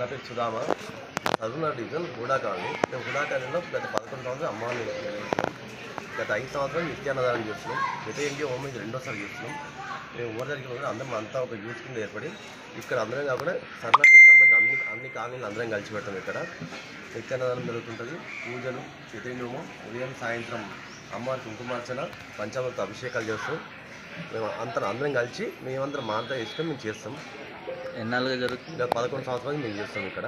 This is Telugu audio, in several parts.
నా పేరు సుధామ చదువున్న డివిజన్ హుడా కాలనీ. మేము హుడా కాలనీలో గత పదకొండు సంవత్సరాలు అమ్మాయిని గత ఐదు సంవత్సరాలు నిత్యాన్నదానం చేస్తున్నాం. ప్రతి ఎంకే హోమ్ నుంచి రెండోసారి చేస్తున్నాం. మేము ఊరు జరిగిన రోజు అందరం అంతా ఒక యూత్ కింద ఏర్పడి ఇక్కడ అందరం కాకుండా సర్నాటికి సంబంధించిన అన్ని అన్ని కాలనీలు అందరం కలిసి పెడతాం ఇక్కడ. నిత్యాన్నదానం జరుగుతుంటుంది. పూజలు చతుర్ణము ఉదయం సాయంత్రం అమ్మవారి కుంకుమార్చన పంచామృత అభిషేకాలు చేస్తాం మేము అంతా అందరం కలిసి మేమందరం మాంతా ఇష్టం మేము చేస్తాం. ఎన్నాళ్ళుగా జరుగుతుంది? గత పదకొండు సంవత్సరాలు మేము చేస్తాం ఇక్కడ.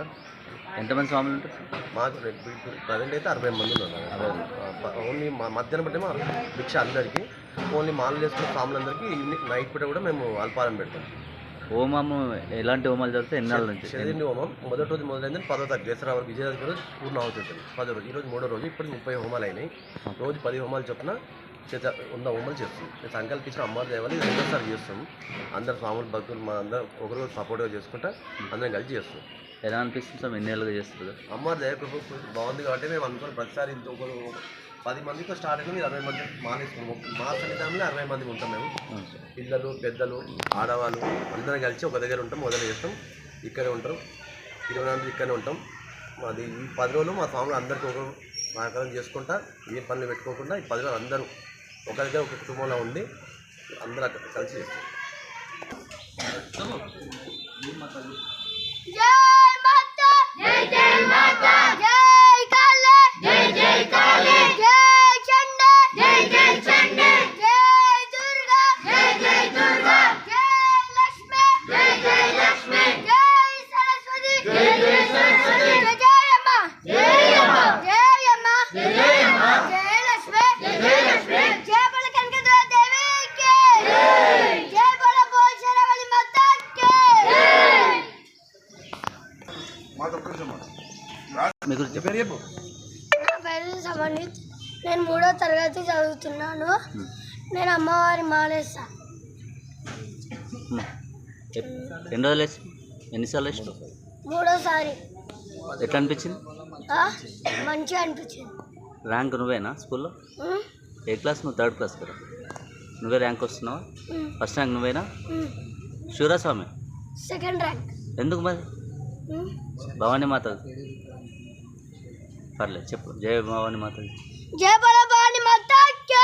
ఎంతమంది స్వాములు ఉంటారు? మాకు ప్రజెంట్ అయితే అరవై మంది ఉన్నారు. ఓన్లీ మా మధ్యాహ్నం బట్టి మా భిక్ష అందరికీ. ఓన్లీ మాలు చేసుకున్న స్వాములందరికీ ఈవినింగ్ నైట్ పూట కూడా మేము అల్పారం పెడతాం. హోమము ఎలాంటి హోమాలు జరుగుతాయి? ఎన్నాళ్ళ నుంచి? శరీరం హోమం మొదటి రోజు మొదలైంది పదో తారీఖు దసరా వరకు విజయదశమి రోజు పూర్ణ అవుతుంది పదో రోజు ఈరోజు మూడో రోజు ఇప్పుడు ముప్పై హోమాలు అయినాయి. రోజు పది హోమాలు చొప్పున చేత ఉన్న హోమాలు చేస్తాం మేము సంకల్పించిన అమ్మవారి దేవాలి రెండోసారి చేస్తాం. అందరు స్వాములు భక్తులు మా అందరూ ఒకరోజు సపోర్ట్గా చేసుకుంటా అందరం కలిసి చేస్తాం. ఎలా అనిపిస్తుంది స్వామి? ఎన్ని ఏళ్ళుగా చేస్తారు కదా? అమ్మవారి దయ బాగుంది కాబట్టి మేము అనుకున్న ప్రతిసారి ఇంత ఒకరు పది మందితో స్టార్ట్ అయింది ఇరవై మంది మానేసుకున్నాం మా సన్నిధానంలో అరవై మంది ఉంటాం మేము. పిల్లలు పెద్దలు ఆడవాళ్ళు అందరం కలిసి ఒక దగ్గర ఉంటాం మొదలు చేస్తాం. ఇక్కడే ఉంటాం. ఇరవై నాలుగు ఇక్కడే ఉంటాం. మాది ఈ పది రోజులు మా స్వాములు అందరికీ ఒక సహకారం చేసుకుంటా ఏ పనులు పెట్టుకోకుండా ఈ పది రోజులు అందరూ ఒక దగ్గర ఒక కుటుంబంలో ఉండి అందరూ అక్కడ కలిసి చేస్తాం జై మాతా జై జై మాతా జై కాళే జై జై కాళే జై చండే జై జై చండే జై దుర్గా జై జై దుర్గా జై లక్ష్మి జై జై లక్ష్మి జై సరస్వతి జై జై సరస్వతి జై జై అమ్మ జై అమ్మ జై అమ్మ జై అమ్మ జై లక్ష్మి జై లక్ష్మి జై బల కనకదుర్గా దేవికి జై జై బల పోషరవళి మాతాకి జై మీ గురించి చెప్పండి నా పేరు సమన్విత్ నేను మూడో తరగతి చదువుతున్నాను. నేను అమ్మవారి మాలేస్తా. ఎప్- ఎన్ని రోజులు వేసి ఎన్నిసార్లు వేసినావు? మూడోసారి. ఎట్లా అనిపించింది? ఆ, మంచిగా అనిపించింది. ర్యాంక్ నువ్వేనా స్కూల్లో? ఉమ్, ఏ క్లాస్ నువ్వు? థర్డ్ క్లాస్ కదా. నువ్వే ర్యాంక్ వస్తున్నావా? ఉమ్, ఫస్ట్ ర్యాంక్ నువ్వేనా? ఉమ్. షూరా స్వామి సెకండ్ ర్యాంక్. ఎందుకు మరి? ఉమ్, భవానీ మాత పర్లేదు చెప్పు. జయ భవానీ మాత జై! బలభాని మాతాకి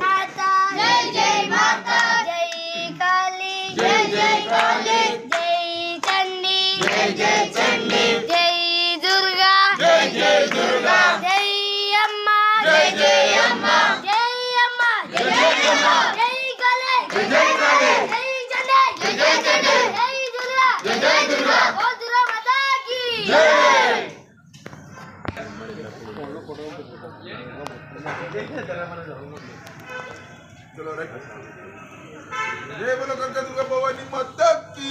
మాతా జై మాతా జై కాళీ జై జై కాళీ జై చండి జై जय बोलो गंगा दुर्गा भवानी माता की